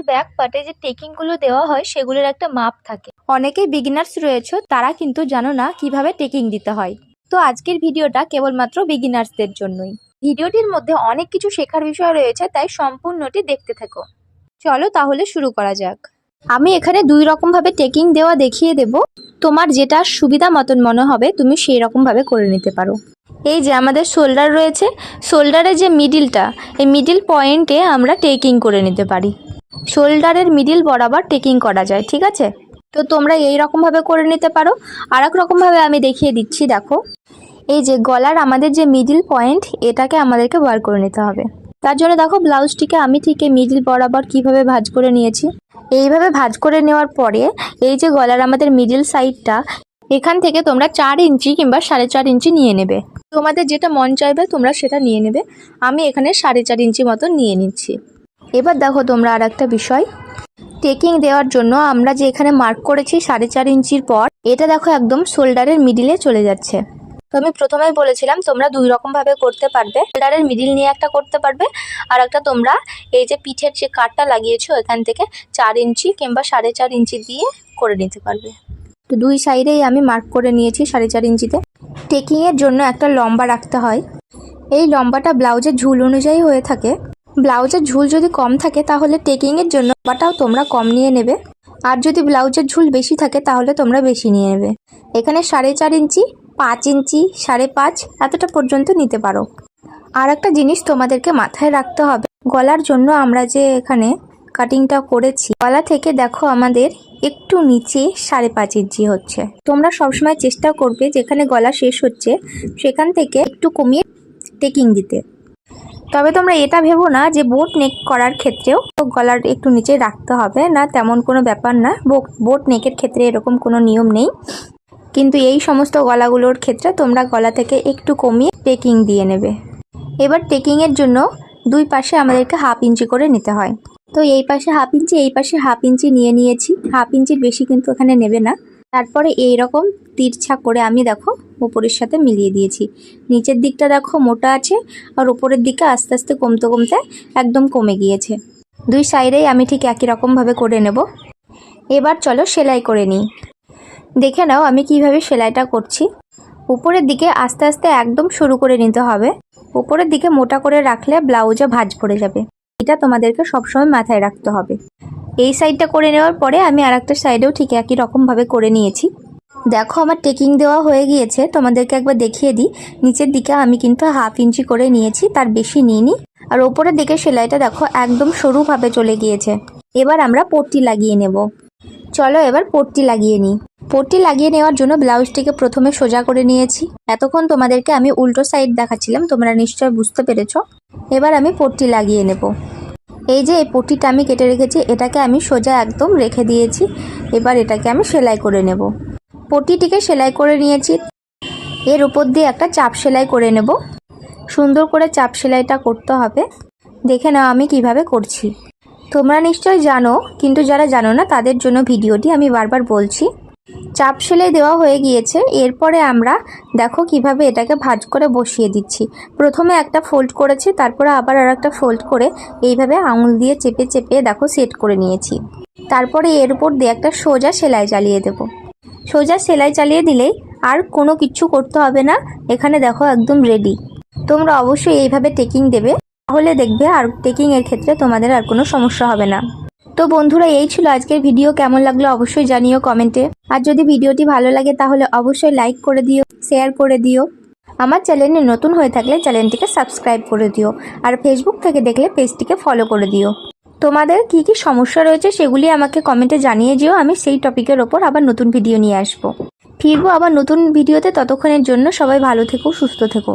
আমাদের ব্যাক পার্টে যে টেকিংগুলো দেওয়া হয়, সেগুলোর একটা মাপ থাকে। অনেকেই বিগিনার্স রয়েছে, তারা কিন্তু জানো না কীভাবে টেকিং দিতে হয়। তো আজকের ভিডিওটা কেবলমাত্র বিগিনার্সদের জন্যই। ভিডিওটির মধ্যে অনেক কিছু শেখার বিষয় রয়েছে, তাই সম্পূর্ণটি দেখতে থাকো। চলো তাহলে শুরু করা যাক। আমি এখানে দুই রকমভাবে টেকিং দেওয়া দেখিয়ে দেব। তোমার যেটা সুবিধা মতন মনে হবে, তুমি সেই রকমভাবে করে নিতে পারো। এই যে আমাদের শোল্ডার রয়েছে শোল্ডারের যে মিডিলটা এই মিডিল পয়েন্টে আমরা টেকিং করে নিতে পারি। শোল্ডারের মিডিল বরাবর টেকিং করা যায়, ঠিক আছে? তো তোমরা এই রকমভাবে করে নিতে পারো। আর এক রকমভাবে আমি দেখিয়ে দিচ্ছি, দেখো। এই যে গলার আমাদের যে মিডিল পয়েন্ট, এটাকে আমাদেরকে বার করে নিতে হবে। তার জন্য দেখো, ব্লাউজটিকে আমি ঠিক মিডিল বরাবর কীভাবে ভাঁজ করে নিয়েছি। এইভাবে ভাঁজ করে নেওয়ার পরে, এই যে গলার আমাদের মিডিল সাইডটা, এখান থেকে তোমরা চার ইঞ্চি কিংবা সাড়ে চার ইঞ্চি নিয়ে নেবে। তোমাদের যেটা মন চাইবে, তোমরা সেটা নিয়ে নেবে। আমি এখানে সাড়ে চার ইঞ্চি মতো নিয়ে নিচ্ছি। এবার দেখো তোমরা আর একটা বিষয়। টেকিং দেওয়ার জন্য আমরা যে এখানে মার্ক করেছি সাড়ে চার ইঞ্চির পর, এটা দেখো একদম শোল্ডারের মিডিলে চলে যাচ্ছে। তো আমি প্রথমেই বলেছিলাম, তোমরা দুই রকম ভাবে করতে পারবে। শোল্ডারের মিডিল নিয়ে একটা করতে পারবে, আর একটা তোমরা এই যে পিঠের যে কাঠটা লাগিয়েছো এখান থেকে চার ইঞ্চি কিংবা সাড়ে চার ইঞ্চি দিয়ে করে নিতে পারবে। তো দুই সাইডেই আমি মার্ক করে নিয়েছি সাড়ে চার ইঞ্চিতে। টেকিংয়ের জন্য একটা লম্বা রাখতে হয়। এই লম্বাটা ব্লাউজের ঝুল অনুযায়ী হয়ে থাকে। ব্লাউজের ঝুল যদি কম থাকে, তাহলে টেকিংয়ের জন্য লম্বাটাও তোমরা কম নিয়ে নেবে। আর যদি ব্লাউজের ঝুল বেশি থাকে, তাহলে তোমরা বেশি নিয়ে নেবে। এখানে সাড়ে চার ইঞ্চি, পাঁচ ইঞ্চি, সাড়ে পাঁচ এতটা পর্যন্ত নিতে পারো। আর একটা জিনিস তোমাদেরকে মাথায় রাখতে হবে, গলার জন্য আমরা যে এখানে কাটিংটা করেছি, গলা থেকে দেখো আমাদের একটু নিচে সাড়ে পাঁচ ইঞ্চি হচ্ছে। তোমরা সবসময় চেষ্টা করবে, যেখানে গলা শেষ হচ্ছে, সেখান থেকে একটু কমিয়ে টেকিং দিতে। তবে তোমরা এটা ভেবো না যে বোট নেক করার ক্ষেত্রেও গলার একটু নিচে রাখতে হবে। না, তেমন কোনো ব্যাপার না। বোট নেকের ক্ষেত্রে এরকম কোনো নিয়ম নেই। কিন্তু এই সমস্ত গলাগুলোর ক্ষেত্রে তোমরা গলা থেকে একটু কমিয়ে টেকিং দিয়ে নেবে। এবার টেকিংয়ের জন্য দুই পাশে আমাদেরকে হাফ ইঞ্চি করে নিতে হয়। তো এই পাশে হাফ ইঞ্চি, এই পাশে হাফ ইঞ্চি নিয়ে নিয়েছি। হাফ ইঞ্চির বেশি কিন্তু এখানে নেবে না। তারপরে এই রকম তিরছা করে আমি দেখো উপরের সাথে মিলিয়ে দিয়েছি। নিচের দিকটা দেখো মোটা আছে আর ওপরের দিকে আস্তে আস্তে কমতে কমতে একদম কমে গিয়েছে। দুই সাইডেই আমি ঠিক একই রকমভাবে করে নেব। এবার চলো সেলাই করে নিই। দেখে নাও আমি কীভাবে সেলাইটা করছি। উপরের দিকে আস্তে আস্তে একদম শুরু করে নিতে হবে। উপরের দিকে মোটা করে রাখলে ব্লাউজে ভাঁজ পড়ে যাবে। এটা তোমাদেরকে সবসময় মাথায় রাখতে হবে। এই সাইডটা করে নেওয়ার পরে আমি আর একটা সাইডেও ঠিক একই রকমভাবে করে নিয়েছি। দেখো, আমার টেকিং দেওয়া হয়ে গিয়েছে। তোমাদেরকে একবার দেখিয়ে দিই। নিচের দিকে আমি কিন্তু হাফ ইঞ্চি করে নিয়েছি, তার বেশি নিইনি। আর ওপরের দিকে সেলাইটা দেখো, একদম সরুভাবে চলে গিয়েছে। এবার আমরা পট্টি লাগিয়ে নেব। চলো এবার পট্টি লাগিয়ে নিই। পট্টি লাগিয়ে নেওয়ার জন্য ব্লাউজটিকে প্রথমে সোজা করে নিয়েছি। এতক্ষণ তোমাদেরকে আমি উল্টো সাইড দেখাচ্ছিলাম, তোমরা নিশ্চয় বুঝতে পেরেছ। এবার আমি পট্টি লাগিয়ে নেব। এই যে এই পট্টিটা আমি কেটে রেখেছি, এটাকে আমি সোজা একদম রেখে দিয়েছি। এবার এটাকে আমি সেলাই করে নেব। পট্টিটিকে সেলাই করে নিয়েছি। এর উপর দিয়ে একটা চাপ সেলাই করে নেব। সুন্দর করে চাপ সেলাইটা করতে হবে। দেখে নাও আমি কীভাবে করছি। তোমরা নিশ্চয় জানো, কিন্তু যারা জানো না, তাদের জন্য ভিডিওটি আমি বারবার বলছি। চাপ সেলাই দেওয়া হয়ে গিয়েছে। এরপরে আমরা দেখো কীভাবে এটাকে ভাঁজ করে বসিয়ে দিচ্ছি। প্রথমে একটা ফোল্ড করেছি, তারপরে আবার আর একটা ফোল্ড করে এইভাবে আঙুল দিয়ে চেপে চেপে দেখো সেট করে নিয়েছি। তারপরে এর উপর দিয়ে একটা সোজা সেলাই চালিয়ে দেব। সোজা সেলাই চালিয়ে দিলেই আর কোনো কিছু করতে হবে না। এখানে দেখো একদম রেডি তোমরা অবশ্যই এইভাবে টেকিং দেবে। তাহলে দেখবে আর টেকিং এর ক্ষেত্রে তোমাদের আর কোনো সমস্যা হবে না। তো বন্ধুরা, এই ছিল আজকের ভিডিও কেমন লাগল অবশ্যই জানিও কমেন্টে আর যদি ভিডিওটি ভালো লাগে, তাহলে অবশ্যই লাইক করে দিও শেয়ার করে দিও। আমার চ্যানেলে নতুন হয়ে থাকলে চ্যানেলটিকে সাবস্ক্রাইব করে দিও। আর ফেসবুক থেকে দেখলে পেজটিকে ফলো করে দিও। তোমাদের কি কি সমস্যা রয়েছে সেগুলি আমাকে কমেন্টে জানিয়ে যেও, আমি সেই টপিকের ওপর আবার নতুন ভিডিও নিয়ে আসব। ফিরবো আবার নতুন ভিডিওতে ততক্ষণের জন্য সবাই ভালো থেকো, সুস্থ থেকো।